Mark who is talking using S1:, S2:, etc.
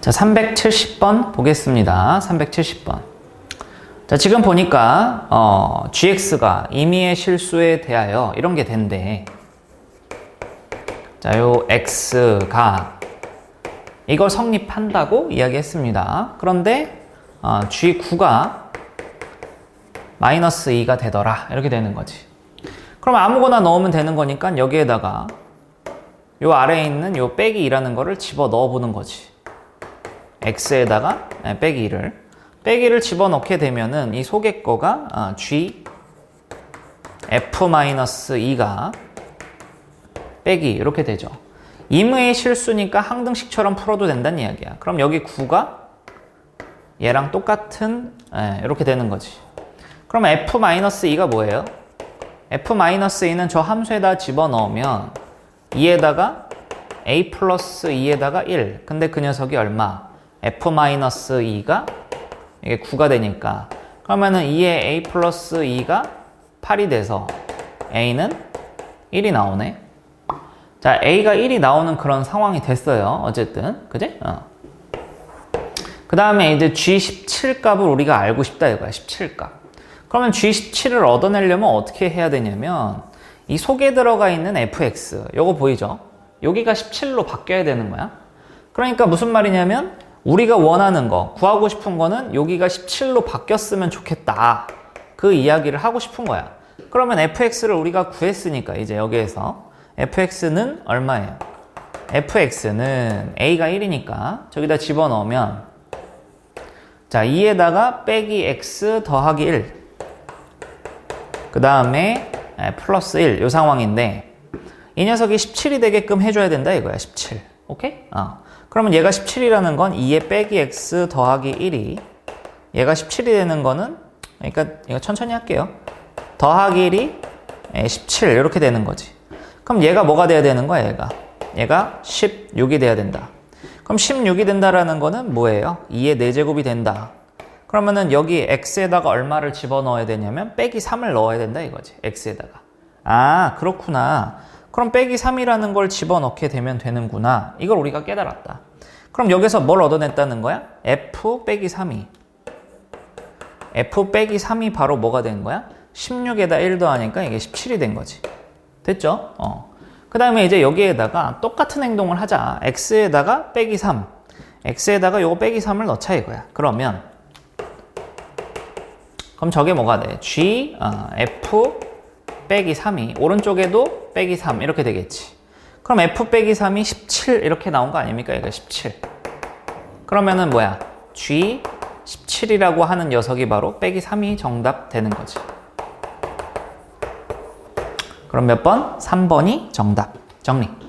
S1: 자, 370번 보겠습니다. 370번. 자, 지금 보니까, 어, gx가 임의의 실수에 대하여 이런 게 된대. 자, 요 x가 이걸 성립한다고 이야기했습니다. 그런데, 어, g9가 마이너스 2가 되더라. 이렇게 되는 거지. 그럼 아무거나 넣으면 되는 거니까 여기에다가 요 아래에 있는 요 빼기 2라는 거를 집어 넣어 보는 거지. X에다가 네, 빼기 2를 빼기를 집어 넣게 되면은 이 속의 거가 아, g f-2가 빼기 이렇게 되죠. 임의의 실수니까 항등식처럼 풀어도 된다는 이야기야. 그럼 여기 9가 얘랑 똑같은 예, 이렇게 되는 거지. 그럼 f-2가 뭐예요? f-2는 저 함수에다 집어넣으면 2에다가 a 플러스 2에다가 1. 근데 그 녀석이 얼마? F-2가 이게 9가 되니까 그러면은 2에 a 플러스 2가 8이 돼서 a는 1이 나오네. 자, a가 1이 나오는 그런 상황이 됐어요. 어쨌든. 그지? 어. 그 다음에 이제 g17 값을 우리가 알고 싶다 이거야. 17 값. 그러면 G17을 얻어내려면 어떻게 해야 되냐면 이 속에 들어가 있는 fx 요거 보이죠? 여기가 17로 바뀌어야 되는 거야. 그러니까 무슨 말이냐면 우리가 원하는 거, 구하고 싶은 거는 여기가 17로 바뀌었으면 좋겠다. 그 이야기를 하고 싶은 거야. 그러면 fx를 우리가 구했으니까 이제 여기에서 fx는 얼마예요? fx는 a가 1이니까 저기다 집어넣으면 자 2에다가 빼기 x 더하기 1. 그 다음에 플러스 1. 요 상황인데 이 녀석이 17이 되게끔 해줘야 된다 이거야 17. 오케이? 어. 그러면 얘가 17이라는 건 2에 빼기 x 더하기 1이 얘가 17이 되는 거는 그러니까 이거 천천히 할게요. 더하기 1이 17 이렇게 되는 거지. 그럼 얘가 뭐가 돼야 되는 거야 얘가? 얘가 16이 돼야 된다. 그럼 16이 된다라는 거는 뭐예요? 2의 4제곱이 된다. 그러면은 여기 x에다가 얼마를 집어넣어야 되냐면 빼기 3을 넣어야 된다 이거지. x에다가. 아 그렇구나. 그럼 빼기 3이라는 걸 집어넣게 되면 되는구나. 이걸 우리가 깨달았다. 그럼 여기서 뭘 얻어냈다는 거야? f 빼기 3이. f 빼기 3이 바로 뭐가 된 거야? 16에다 1 더하니까 이게 17이 된 거지. 됐죠? 어. 그 다음에 이제 여기에다가 똑같은 행동을 하자. x에다가 빼기 3. x에다가 요거 빼기 3을 넣자 이거야. 그러면 그럼 저게 뭐가 돼? g 어, f 빼기 3이 오른쪽에도 빼기 3 이렇게 되겠지. 그럼 f 빼기 3이 17 이렇게 나온 거 아닙니까? 얘가 17. 그러면은 뭐야? g 17이라고 하는 녀석이 바로 빼기 3이 정답 되는 거지. 그럼 몇 번? 3번이 정답. 정리.